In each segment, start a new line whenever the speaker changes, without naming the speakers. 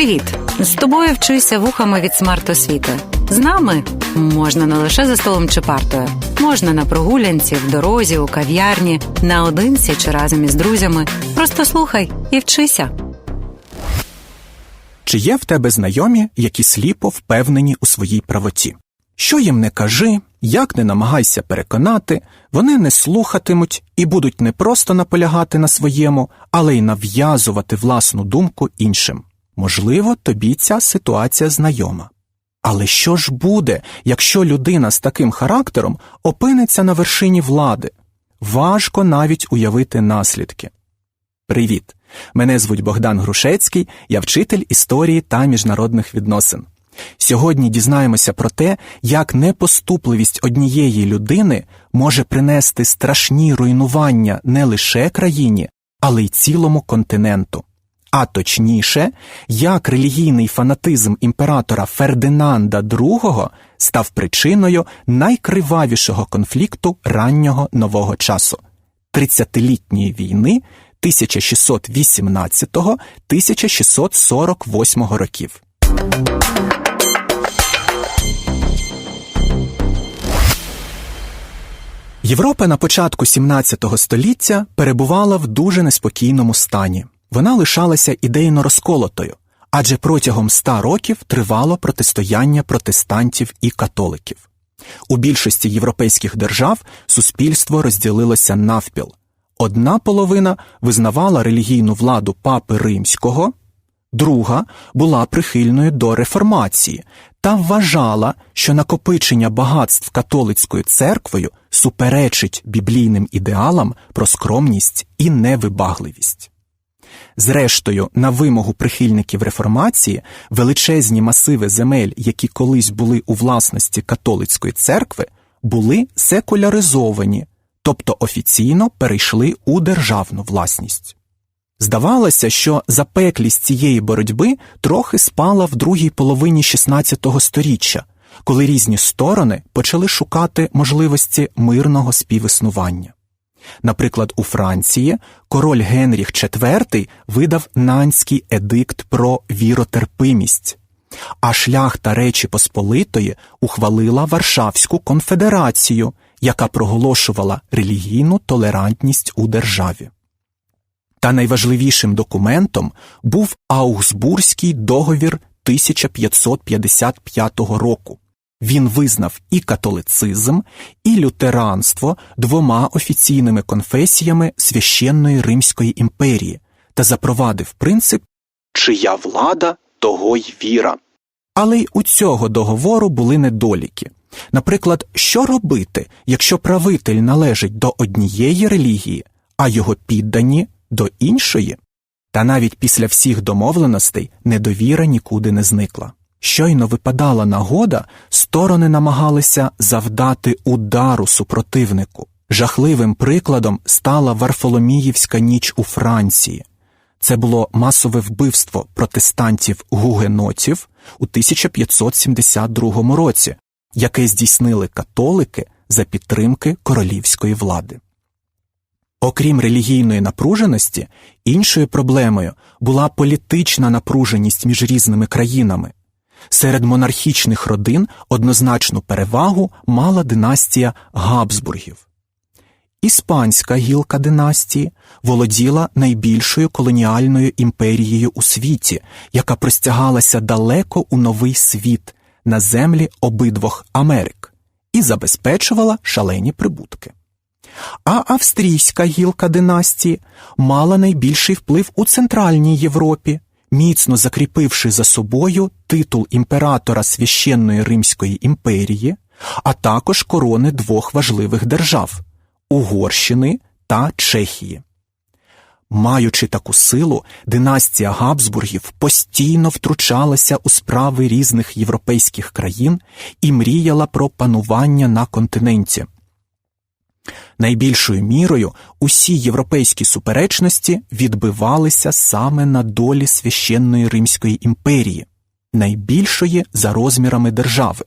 Привіт! З тобою вчуся вухами від смарт-освіти. З нами можна не лише за столом чи партою, можна на прогулянці, в дорозі, у кав'ярні, наодинці чи разом із друзями. Просто слухай і вчися.
Чи є в тебе знайомі, які сліпо впевнені у своїй правоті? Що їм не кажи, як не намагайся переконати, вони не слухатимуть і будуть не просто наполягати на своєму, але й нав'язувати власну думку іншим. Можливо, тобі ця ситуація знайома. Але що ж буде, якщо людина з таким характером опиниться на вершині влади? Важко навіть уявити наслідки. Привіт! Мене звуть Богдан Грушецький, я вчитель історії та міжнародних відносин. Сьогодні дізнаємося про те, як непоступливість однієї людини може принести страшні руйнування не лише країні, але й цілому континенту. А точніше, як релігійний фанатизм імператора Фердинанда II став причиною найкривавішого конфлікту раннього нового часу тридцятилітньої війни 1618-1648 років. Європа на початку 17 століття перебувала в дуже неспокійному стані. Вона лишалася ідейно розколотою, адже протягом ста років тривало протистояння протестантів і католиків. У більшості європейських держав суспільство розділилося навпіл. Одна половина визнавала релігійну владу папи римського, друга була прихильною до реформації та вважала, що накопичення багатств католицькою церквою суперечить біблійним ідеалам про скромність і невибагливість. Зрештою, на вимогу прихильників реформації величезні масиви земель, які колись були у власності католицької церкви, були секуляризовані, тобто офіційно перейшли у державну власність. Здавалося, що запеклість цієї боротьби трохи спала в другій половині XVI століття, коли різні сторони почали шукати можливості мирного співіснування. Наприклад, у Франції король Генріх IV видав нанський едикт про віротерпимість, а шляхта Речі Посполитої ухвалила Варшавську конфедерацію, яка проголошувала релігійну толерантність у державі. Та найважливішим документом був Аугсбурзький договір 1555 року. Він визнав і католицизм, і лютеранство двома офіційними конфесіями священної Римської імперії та запровадив принцип чия влада, того й віра. Але й у цього договору були недоліки. Наприклад, що робити, якщо правитель належить до однієї релігії, а його піддані до іншої? Та навіть після всіх домовленостей недовіра нікуди не зникла. Щойно випадала нагода, сторони намагалися завдати удару супротивнику. Жахливим прикладом стала Варфоломіївська ніч у Франції. Це було масове вбивство протестантів гугенотів у 1572 році, яке здійснили католики за підтримки королівської влади. Окрім релігійної напруженості, іншою проблемою була політична напруженість між різними країнами. Серед монархічних родин однозначну перевагу мала династія Габсбургів. Іспанська гілка династії володіла найбільшою колоніальною імперією у світі, яка простягалася далеко у новий світ на землі обидвох Америк і забезпечувала шалені прибутки. А австрійська гілка династії мала найбільший вплив у Центральній Європі, міцно закріпивши за собою титул імператора священної Римської імперії, а також корони двох важливих держав Угорщини та Чехії. Маючи таку силу, династія Габсбургів постійно втручалася у справи різних європейських країн і мріяла про панування на континенті. Найбільшою мірою усі європейські суперечності відбивалися саме на долі священної Римської імперії, найбільшої за розмірами держави,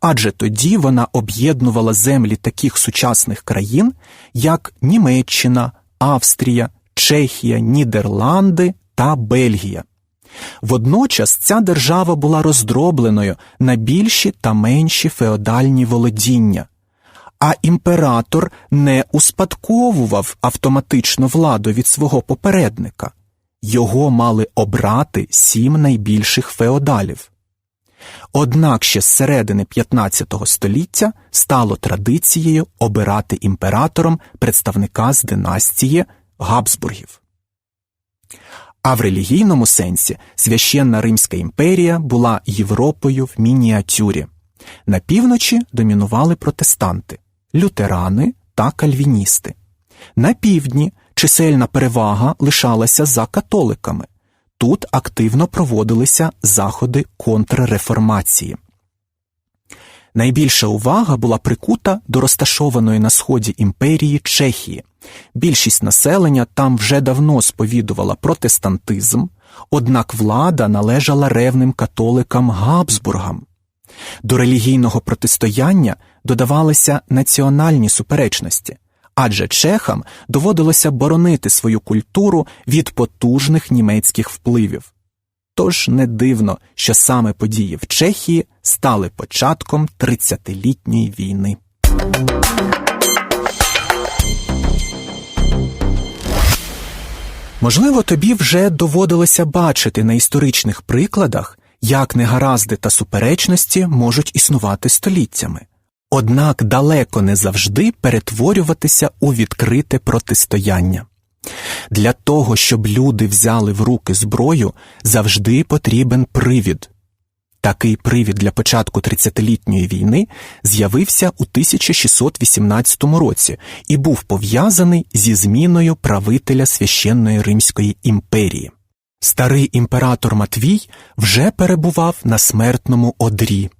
адже тоді вона об'єднувала землі таких сучасних країн, як Німеччина, Австрія, Чехія, Нідерланди та Бельгія. Водночас ця держава була роздробленою на більші та менші феодальні володіння, а імператор не успадковував автоматично владу від свого попередника. Його мали обрати сім найбільших феодалів. Однак ще з середини 15 століття стало традицією обирати імператором представника з династії Габсбургів. А в релігійному сенсі священна Римська імперія була Європою в мініатюрі. На півночі домінували протестанти, лютерани та кальвіністи. На півдні чисельна перевага лишалася за католиками. Тут активно проводилися заходи контрреформації. Найбільша увага була прикута до розташованої на сході імперії Чехії. Більшість населення там вже давно сповідувала протестантизм, однак влада належала ревним католикам Габсбургам. До релігійного протистояння додавалися національні суперечності, адже чехам доводилося боронити свою культуру від потужних німецьких впливів. Тож не дивно, що саме події в Чехії стали початком 30-літньої війни. Можливо, тобі вже доводилося бачити на історичних прикладах, як негаразди та суперечності можуть існувати століттями, однак далеко не завжди перетворюватися у відкрите протистояння. Для того, щоб люди взяли в руки зброю, завжди потрібен привід. Такий привід для початку 30-літньої війни з'явився у 1618 році і був пов'язаний зі зміною правителя священної Римської імперії. Старий імператор Матвій вже перебував на смертному одрі.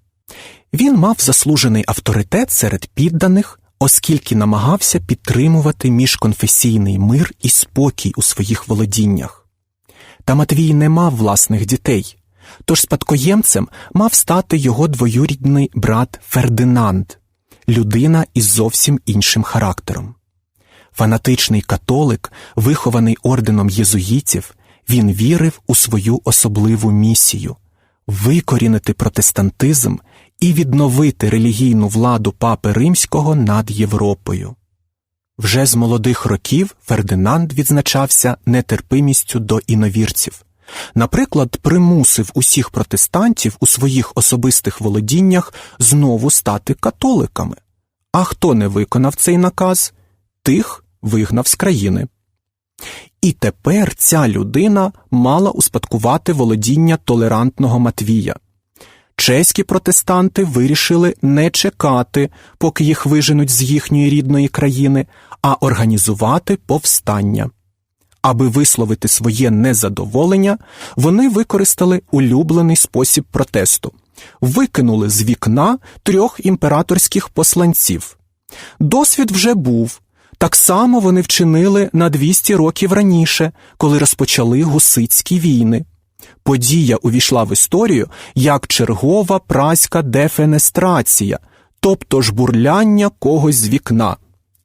Він мав заслужений авторитет серед підданих, оскільки намагався підтримувати міжконфесійний мир і спокій у своїх володіннях. Та Матвій не мав власних дітей, тож спадкоємцем мав стати його двоюрідний брат Фердинанд, людина із зовсім іншим характером. Фанатичний католик, вихований орденом єзуїтів, він вірив у свою особливу місію викорінити протестантизм і відновити релігійну владу папи римського над Європою. Вже з молодих років Фердинанд відзначався нетерпимістю до іновірців. Наприклад, примусив усіх протестантів у своїх особистих володіннях знову стати католиками. А хто не виконав цей наказ, тих вигнав з країни. І тепер ця людина мала успадкувати володіння толерантного Матвія. Чеські протестанти вирішили не чекати, поки їх виженуть з їхньої рідної країни, а організувати повстання. Аби висловити своє незадоволення, вони використали улюблений спосіб протесту викинули з вікна трьох імператорських посланців. Досвід вже був. Так само вони вчинили на 200 років раніше, коли розпочали гусицькі війни. Подія увійшла в історію як чергова праська дефенестрація, тобто жбурляння когось з вікна,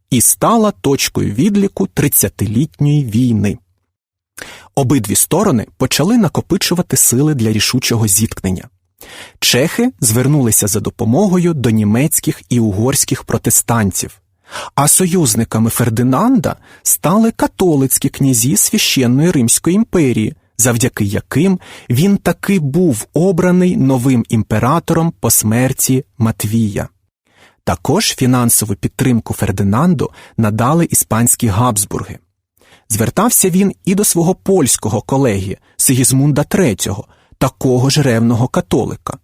і стала точкою відліку 30-літньої війни. Обидві сторони почали накопичувати сили для рішучого зіткнення. Чехи звернулися за допомогою до німецьких і угорських протестантів, а союзниками Фердинанда стали католицькі князі священної Римської імперії, завдяки яким він таки був обраний новим імператором по смерті Матвія. Також фінансову підтримку Фердинанду надали іспанські Габсбурги. Звертався він і до свого польського колеги Сигізмунда III, такого ж ревного католика.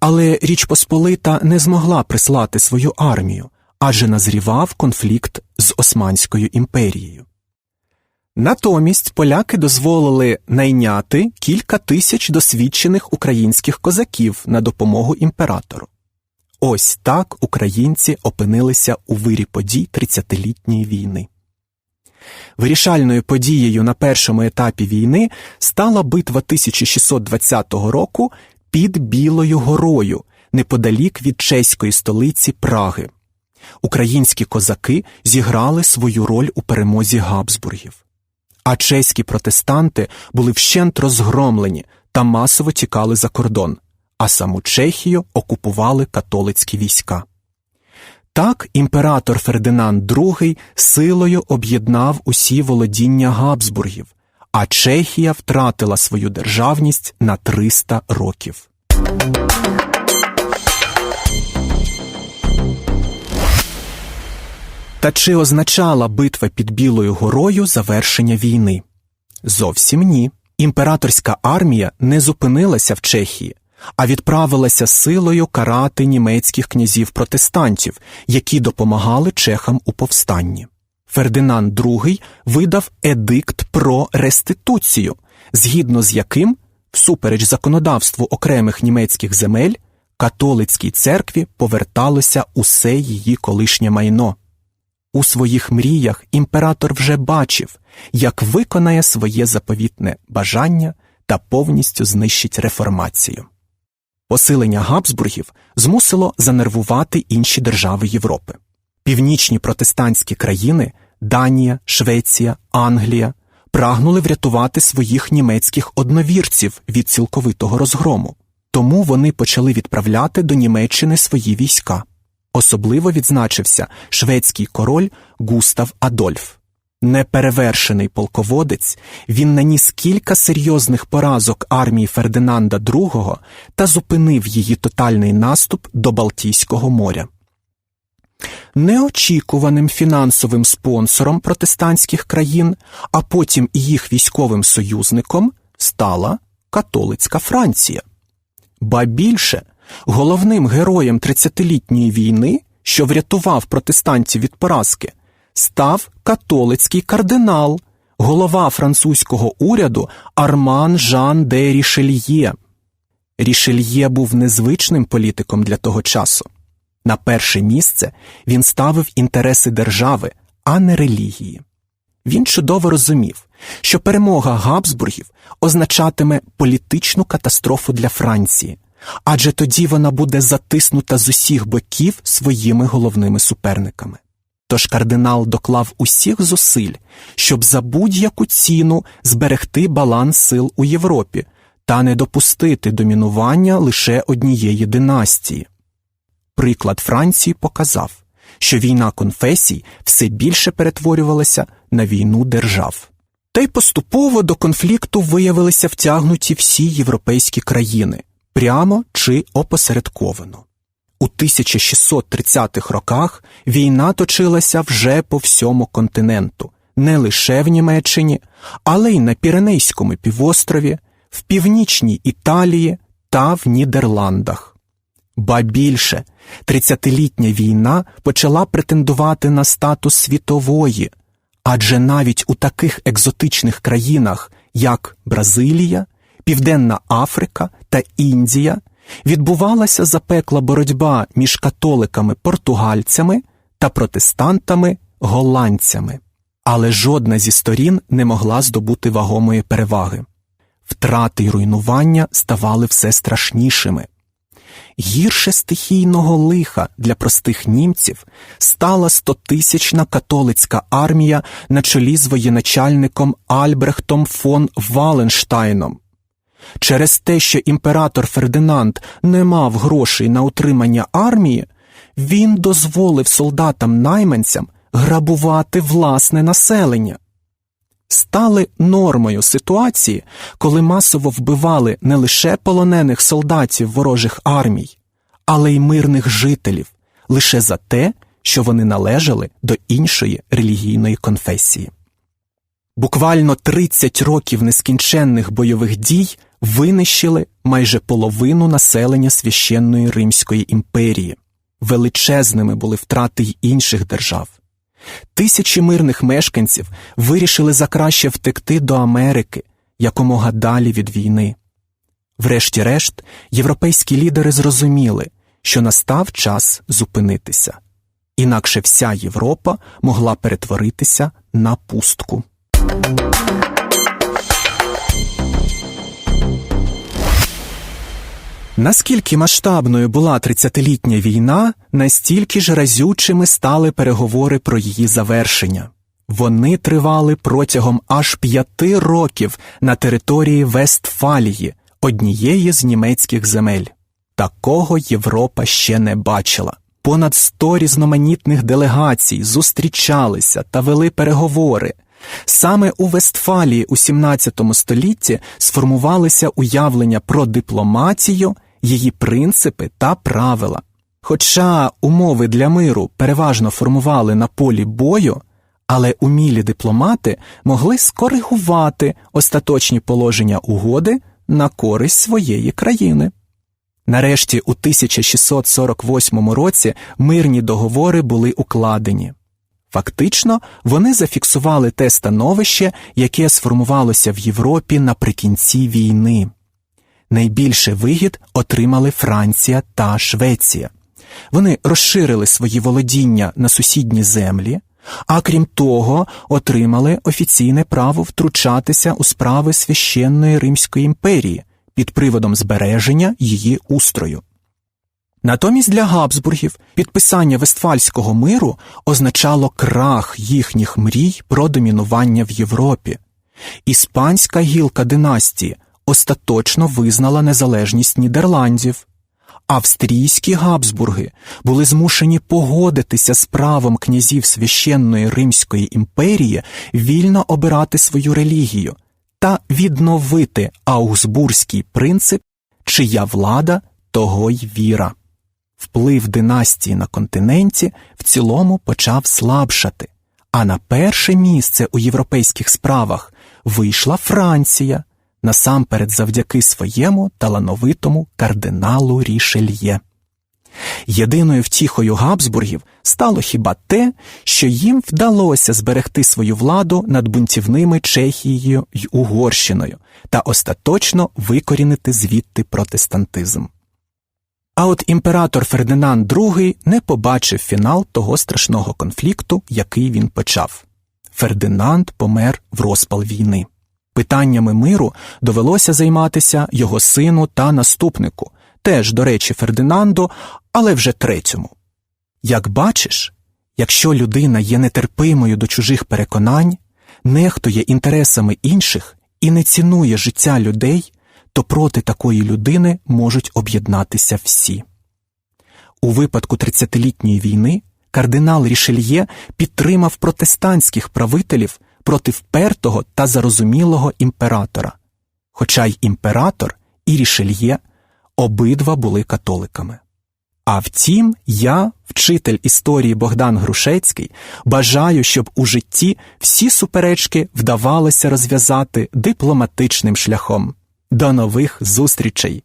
Але Річ Посполита не змогла прислати свою армію, адже назрівав конфлікт з Османською імперією. Натомість поляки дозволили найняти кілька тисяч досвідчених українських козаків на допомогу імператору. Ось так українці опинилися у вирі подій 30-літньої війни. Вирішальною подією на першому етапі війни стала битва 1620 року під Білою горою неподалік від чеської столиці Праги. Українські козаки зіграли свою роль у перемозі Габсбургів. А чеські протестанти були вщент розгромлені та масово тікали за кордон, а саму Чехію окупували католицькі війська. Так імператор Фердинанд II силою об'єднав усі володіння Габсбургів, а Чехія втратила свою державність на 300 років. Та чи означала битва під Білою горою завершення війни? Зовсім ні. Імператорська армія не зупинилася в Чехії, а відправилася силою карати німецьких князів протестантів, які допомагали чехам у повстанні. Фердинанд II видав едикт про реституцію, згідно з яким, всупереч законодавству окремих німецьких земель, католицькій церкві поверталося усе її колишнє майно. У своїх мріях імператор вже бачив, як виконає своє заповітне бажання та повністю знищить реформацію. Посилення Габсбургів змусило занервувати інші держави Європи. Північні протестантські країни Данія, Швеція, Англія прагнули врятувати своїх німецьких одновірців від цілковитого розгрому, тому вони почали відправляти до Німеччини свої війська. Особливо відзначився шведський король Густав Адольф. Неперевершений полководець, він наніс кілька серйозних поразок армії Фердинанда II та зупинив її тотальний наступ до Балтійського моря. Неочікуваним фінансовим спонсором протестантських країн, а потім і їх військовим союзником стала католицька Франція. Ба більше головним героєм 30-літньої війни, що врятував протестантів від поразки, став католицький кардинал, голова французького уряду Арман Жан де Рішельє. Рішельє був незвичним політиком для того часу. На перше місце він ставив інтереси держави, а не релігії. Він чудово розумів, що перемога Габсбургів означатиме політичну катастрофу для Франції, адже тоді вона буде затиснута з усіх боків своїми головними суперниками. Тож кардинал доклав усіх зусиль, щоб за будь-яку ціну зберегти баланс сил у Європі та не допустити домінування лише однієї династії. Приклад Франції показав, що війна конфесій все більше перетворювалася на війну держав. Та й поступово до конфлікту виявилися втягнуті всі європейські країни прямо чи опосередковано. У 1630-х роках війна точилася вже по всьому континенту, не лише в Німеччині, але й на Піренейському півострові, в північній Італії та в Нідерландах. Ба більше, 30-літня війна почала претендувати на статус світової, адже навіть у таких екзотичних країнах, як Бразилія, Південна Африка та Індія, відбувалася запекла боротьба між католиками-португальцями та протестантами-голландцями, але жодна зі сторін не могла здобути вагомої переваги. Втрати й руйнування ставали все страшнішими. Гірше стихійного лиха для простих німців стала стотисячна католицька армія на чолі з воєначальником Альбрехтом фон Валенштайном. Через те, що імператор Фердинанд не мав грошей на утримання армії, він дозволив солдатам-найманцям грабувати власне населення. Стали нормою ситуації, коли масово вбивали не лише полонених солдатів ворожих армій, але й мирних жителів лише за те, що вони належали до іншої релігійної конфесії. Буквально 30 років нескінченних бойових дій винищили майже половину населення священної Римської імперії. Величезними були втрати й інших держав. Тисячі мирних мешканців вирішили за краще втекти до Америки якомога далі від війни. Врешті-решт, європейські лідери зрозуміли, що настав час зупинитися, інакше вся Європа могла перетворитися на пустку. Наскільки масштабною була 30-літня війна, настільки ж разючими стали переговори про її завершення. Вони тривали протягом аж п'яти років на території Вестфалії, однієї з німецьких земель. Такого Європа ще не бачила. Понад сто різноманітних делегацій зустрічалися та вели переговори. Саме у Вестфалії у 17 столітті сформувалися уявлення про дипломатію, її принципи та правила. Хоча умови для миру переважно формували на полі бою, але умілі дипломати могли скоригувати остаточні положення угоди на користь своєї країни. Нарешті, у 1648 році мирні договори були укладені. Фактично, вони зафіксували те становище, яке сформувалося в Європі наприкінці війни. Найбільше вигід отримали Франція та Швеція. Вони розширили свої володіння на сусідні землі, а крім того, отримали офіційне право втручатися у справи священної Римської імперії під приводом збереження її устрою. Натомість для Габсбургів підписання Вестфальського миру означало крах їхніх мрій про домінування в Європі. Іспанська гілка династії остаточно визнала незалежність Нідерландів. Австрійські Габсбурги були змушені погодитися з правом князів священної Римської імперії вільно обирати свою релігію та відновити аугсбурзький принцип, чия влада того й віра. Вплив династії на континенті в цілому почав слабшати, а на перше місце у європейських справах вийшла Франція, насамперед завдяки своєму талановитому кардиналу Рішельє. Єдиною втіхою Габсбургів стало хіба те, що їм вдалося зберегти свою владу над бунтівними Чехією й Угорщиною та остаточно викорінити звідти протестантизм. А от імператор Фердинанд II не побачив фінал того страшного конфлікту, який він почав. Фердинанд помер в розпал війни. Питаннями миру довелося займатися його сину та наступнику, теж, до речі, Фердинанду, але вже третьому. Як бачиш, якщо людина є нетерпимою до чужих переконань, нехтує інтересами інших і не цінує життя людей, то проти такої людини можуть об'єднатися всі. У випадку 30-літньої війни кардинал Рішельє підтримав протестантських правителів проти впертого та зарозумілого імператора, хоча й імператор і Рішельє обидва були католиками. А втім, я, вчитель історії Богдан Грушецький, бажаю, щоб у житті всі суперечки вдавалося розв'язати дипломатичним шляхом. До нових зустрічей!